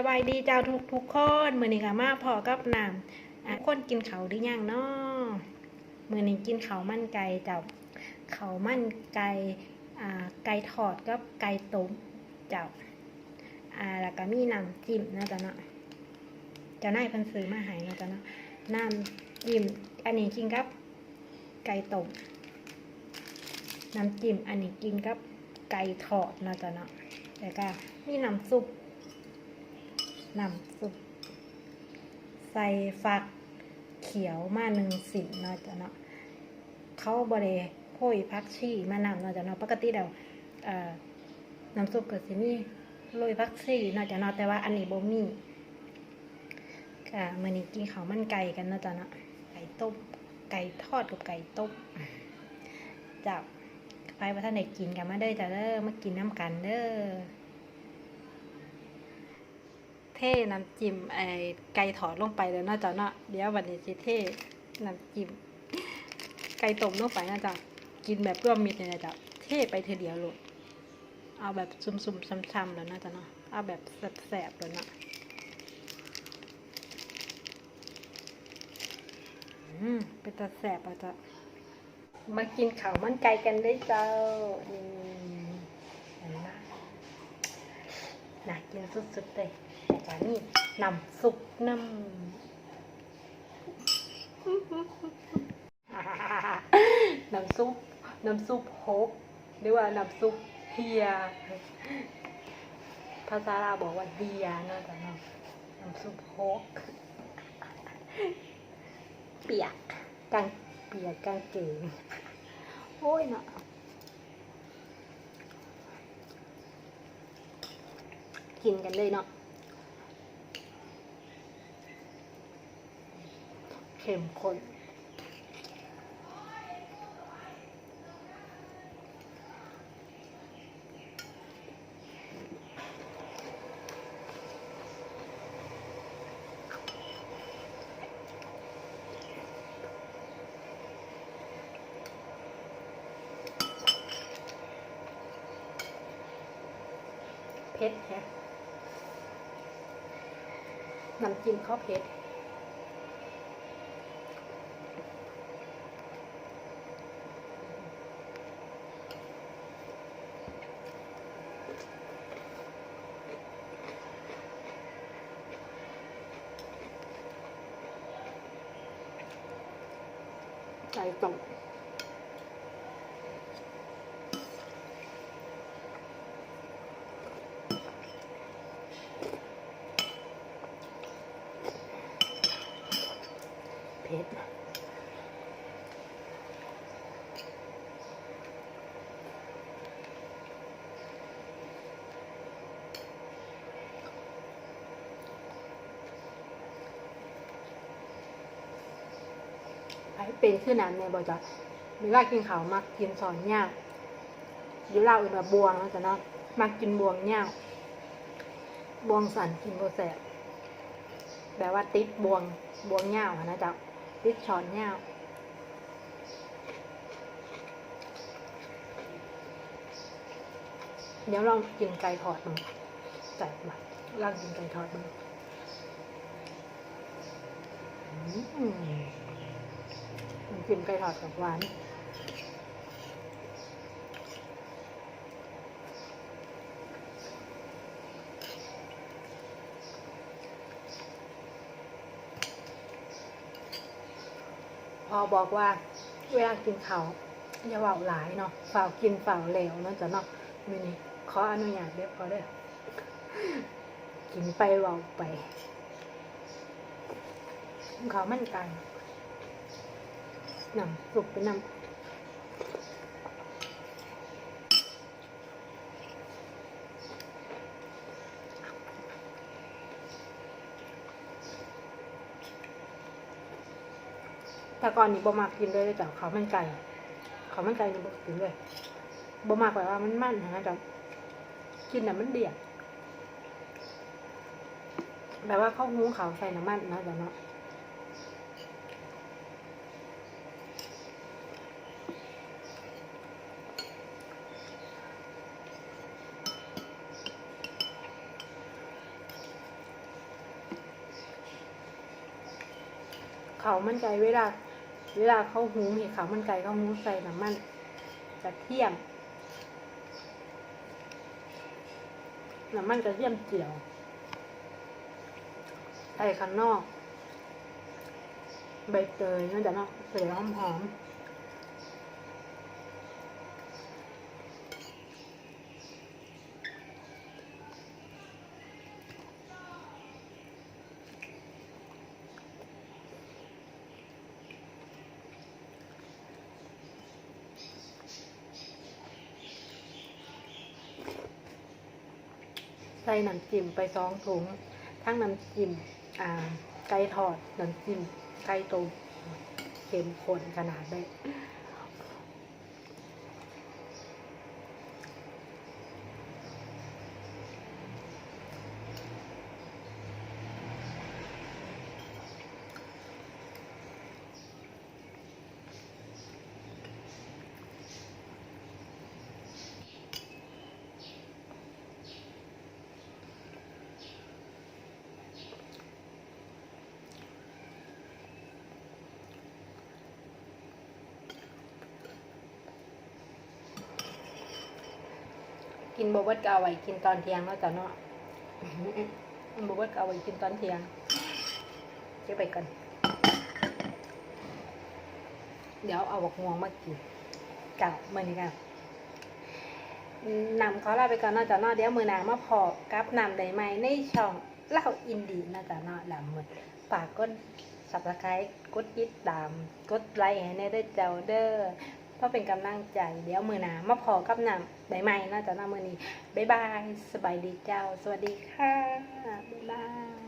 สบายดีเจ้าทุกทุกคนมือนี้ค่ะมาพอกับน้ำคนกินเขาหรือยังเนาะมือนี้กินเขามันไก่เจ้าเขามันไก่ไก่ทอดกับไก่ต้มเจ้าแล้วก็มีน้ำจิ้มนะจ๊ะเนาะเจ้านายพิ่นซื้อมาให้นะจ๊ะเนาะน้ำจิ้มอันนี้กินกับ ไก่ต้มน้ำจิ้มอันนี้กินกับไก่ทอดนะจ๊ะเนาะแล้วก็มีน้ำซุป น้ำซุปใส่ฟักเขียวมาหนึ่งสินเนาะจ้ะเนาะเขาบริโภยพักชีมานำเนาะจ้ะเนาะปกติเดี๋ยวเอ่อน้ำซุปเกิดสิมีโรยพักชีเนาะจ้ะเนาะแต่ว่าอันนี้บ่มีค่ะมื้อนี้กินข้าวมันไก่กันเนาะจ้ะเนาะไก่ต้มไก่ทอดกับไก่ต้มจ้ะไปว่าท่านไหนกินกันมาเด้อจ้ะเด้อมากินน้ำกันเด้อ เท่น้ำจิ้มไอไก่ถอดลงไปแล้วเนาะจ๊ะเนาะเดี๋ยววันนี้สิเท่น้ำจิ้มไก่ต้มลงไปนะจ๊ะกินแบบร่วมมิตรเนี่ยนะจ๊ะเท่ไปเทอเดียวโลดเอาแบบซุ่มๆซ้ำๆแล้วนะจ๊ะเนาะเอาแบบแสบๆแล้วนะอืมเป็นตาแสบอะจ๊ะมากินข้าวมันไก่กันได้เจ้านี่เห็นหน่ากินสุดๆเลย แต่จานี่น้ำซุปน้ำน้ำซุปน้ำซุปโฮกหรือว่าน้ำซุปเฮีย ภาษาลาวบอกว่าเฮียเนาะแต่เนาะน้ำซุปโฮกเปียกกางเปียกกางเกงโอ้ยเนาะกินกันเลยเนาะ เข้มข้นเผ็ดแฮะน้ำจิ้มข้าวเผ็ด ไก่ต้มเผ็ด ไอเป็นขึ้นนั้นเนี่ยบอกจะเวลากินข้าวมักกินสอนยากอยู่เล่าอื่นแบบบวงแล้วจ้ะเนาะมักกินบวงยากบวงสันกินโบแสบแบบว่าติดบวงบวงยาวอะนะจ๊ะติดช้อนยาวเดี๋ยวลองกินไก่ทอดมันใส่มาลองกินไก่ทอดมันอืม น้ำจิ้มไก่ทอดกับหวานพอบอกว่าเวลากินเขาวอย่าเว่าหลายเนาะฝ่าวกินฝ่าวเหลวเนาะจะเนาะมินี่ขออนุญาตเรียบพอเด้กินไปเว่าไปเขาวมั่นไกัน น้ำสุกเป็นน้ำแต่ก่อนนี้บ่มากกินเลยจ้ะเขามันไก่เขามันไก่นี่บ่กินเลยบ่มากแบบว่ามันมันนะจ๊ะกินน่ะมันเดียดแบบว่าข้าวหุงเขาใส่น้ำมันนะจ๊ะเนาะ เขามันไก่เวลา เวลาเขาหุงเห็ดเขามันไก่เขาหุงใส่น้ำมันกระเทียมน้ำมันกระเทียมเจียวใส่ข้างนอก ใบเตยนั่นจะเนาะเตยหอมหอม ใส่น้ำจิ้มไปสองถุง ทั้งน้ำจิ้มอ่าไก่ทอดน้ำจิ้มไก่ต้มเค็มข้นขนาดเลย นบเบิดก็เอาไว้กินตอนเที่ยงเนาะจ้ะเนาะบเบิดก็เอาไว้กินตอนเที่ยงเก็บไปก่อนเดี๋ยวเอาบักม่วงมากินกับมือนี้กันนำขอลาไปก่อนนาะจ้ะเนาะเดี๋ยวมือหนามาพอกับนำใดไหมในช่องเล่าอินดีนาะจ้ะเนาะหลังมือฝากกดสับสไครต์กดติดตาม กดไลค์ให้แน่เด้เจ้าเด้อเพื่อเป็นกำลังใจ เดี๋ยวมือหนามาพอกับนำ ได้ใหม่น่าจะนะมือนี้บ๊ายบาย สบายดีเจ้า สวัสดีค่ะ บ๊ายบาย